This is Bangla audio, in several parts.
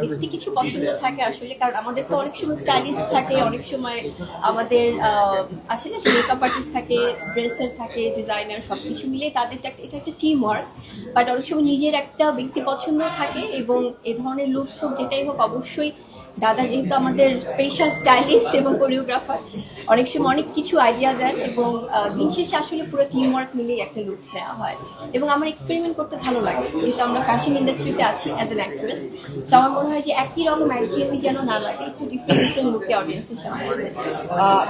ব্যক্তি কিছু পছন্দ থাকে আসলে কারণ আমাদের তো অনেক সময় স্টাইলিস্ট থাকে অনেক সময় আমাদের আহ, আছে না যে মেকআপ আর্টিস্ট থাকে ড্রেসার থাকে ডিজাইনার সব কিছু মিলে তাদের একটা এটা একটা টিম ওয়ার্ক বাট অনেক সময় নিজের একটা ব্যক্তি পছন্দ থাকে এবং এ ধরনের লুকস হোক যেটাই হোক অবশ্যই দাদা যেহেতু আমাদের স্পেশাল স্টাইলিস্ট এবং কোরিওগ্রাফার অনেক সময় অনেক কিছু আইডিয়া দেন এবং আহ, দিন শেষে আসলে পুরো টিম ওয়ার্ক মিলিয়ে একটা লুক নেওয়া হয় এবং আমার এক্সপেরিমেন্ট করতে ভালো লাগে। যেহেতু আমরা ফ্যাশন ইন্ডাস্ট্রিতে আছি অ্যাজ অ্যান অ্যাক্ট্রেস তো আমার মনে হয় যে একই রকম একঘেয়েমি যেন না লাগে একটু ডিফারেন্ট ডিফারেন্ট লুকে অডিয়েন্সের সামনে আসতে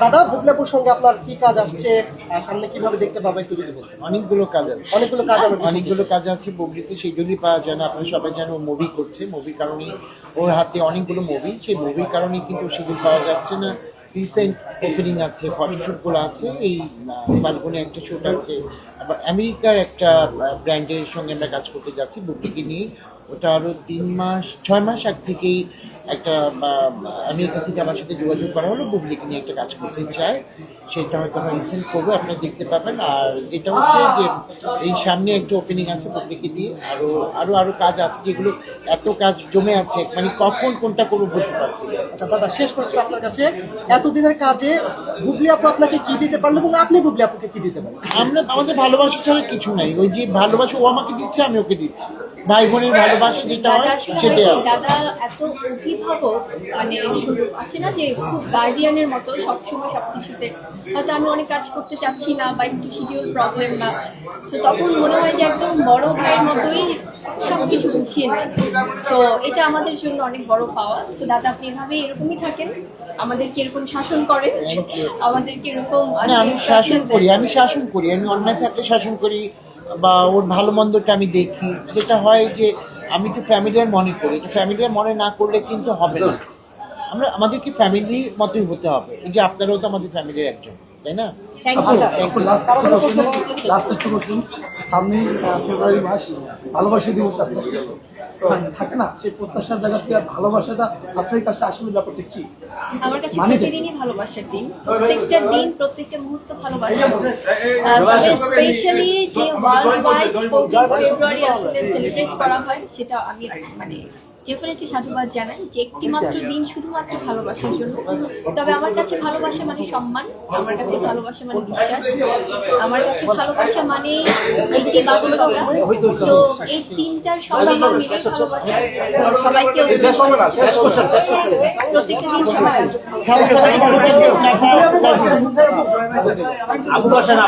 দাদা বুবলাপুর সঙ্গে আপনার কি কাজ আসছে? সামনে কীভাবে দেখতে পাবো একটু যদি বলতেন। অনেকগুলো কাজ আছে। অনেকগুলো কাজ আমার অনেকগুলো কাজ আছে বুবলি তো সেই জন্যই পাওয়া যায় না। আপনারা সবাই যেন মুভি করছে। মুভির কারণে ওর হাতে অনেকগুলো মুভি সেই মুভির কারণে কিন্তু সেগুলো পাওয়া যাচ্ছে না। রিসেন্ট ওপেনিং আছে ফটোশ্যুটগুলো আছে, এই বালকনে একটা শ্যুট আছে। আবার আমেরিকার একটা ব্র্যান্ডের সঙ্গে আমরা কাজ করতে যাচ্ছি বুবলিকে নিয়ে। ওটা আরও তিন মাস, ছয় মাস আগ থেকেই একটা আমেরিকা থেকে আমার সাথে যোগাযোগ করা হলো বুবলিকে নিয়ে একটা কাজ করতে চায় সেটা হয়তো আমরা রিসেন্ট করব আপনারা দেখতে পাবেন। আর যেটা হচ্ছে যে এই সামনে একটা ওপেনিং আছে বুবলিকে দিয়ে আরও আরও আরও কাজ আছে যেগুলো এত কাজ জমে আছে মানে কখন কোনটা করব বুঝতে পারছি আচ্ছা দাদা শেষ প্রশ্ন আপনার কাছে। এতদিনের কাজে বুবলি আপু আপনাকে কি দিতে পারল এবং আপনি বুবলি আপুকে কি দিতে পারলেন? আমরা আমাদের ভালোবাসা ছাড়া কিছু নাই। ওই যে ভালোবাসা ও আমাকে দিচ্ছে আমি ওকে দিচ্ছি। ভাই বোনের ভালোবাসা যেটা হয় সেটাই আছে। দাদা এত অভিভাবক মানে আছে না যে খুব গার্ডিয়ানের মতো সবসময় সবকিছুতে। হয়তো আমি অনেক কাজ করতে চাচ্ছি না বা একটু শিডিউল প্রবলেম বা তো তখন মনে হয় যে একদম বড় ভাইয়ের মতোই সবকিছু গুছিয়ে নেয়। সো এটা আমাদের জন্য অনেক বড় পাওয়া। সো দাদা আপনি এভাবে এরকমই থাকেন। আমাদেরকে এরকম শাসন করেন আমাদেরকে এরকম আমি শাসন করি? আমি শাসন করি। আমি অন্যায় থাকলে শাসন করি বা ওর ভালো মন্দটা আমি দেখি। যেটা হয় যে আমি তো ফ্যামিলিয়ার মনে করি, যে ফ্যামিলিয়ার মনে না করলে কিন্তু হবে না। আমরা আমাদেরকে ফ্যামিলি মতোই হতে হবে? এই যে আপনারাও তো আমাদের ফ্যামিলির একজন। তাই না? আচ্ছা. লাস্ট একটু আহ, ফেব্রুয়ারি মাস ভালোবাসা দিবস আস্তে আস্তে। থাকে না সেই প্রত্যাশার জায়গা থেকে ভালোবাসাটা আপনার কাছে আসলে ব্যাপারটা কি? আমার কাছে মানে? প্রতিদিনই ভালোবাসার দিন। প্রত্যেকটা দিন প্রত্যেকটা মুহূর্ত তবে স্পেশালি যে ওয়ার্ল্ড ওয়াইড ফোর্টিন ফেব্রুয়ারি আসলে সেলিব্রেট করা হয় সেটা আমি মানে ডেফিনেটলি সাধুবাদ জানাই যে একটি মাত্র দিন শুধুমাত্র ভালোবাসার জন্য। তবে আমার কাছে ভালোবাসা মানে সম্মান আমার কাছে ভালোবাসা মানে বিশ্বাস। আমার কাছে ভালোবাসা মানে ইতিবাচকতা তো এই তিনটার সম্মান মিলে ভালোবাসা। সবাইকে প্রত্যেকটা দিন সবাই। বসেন।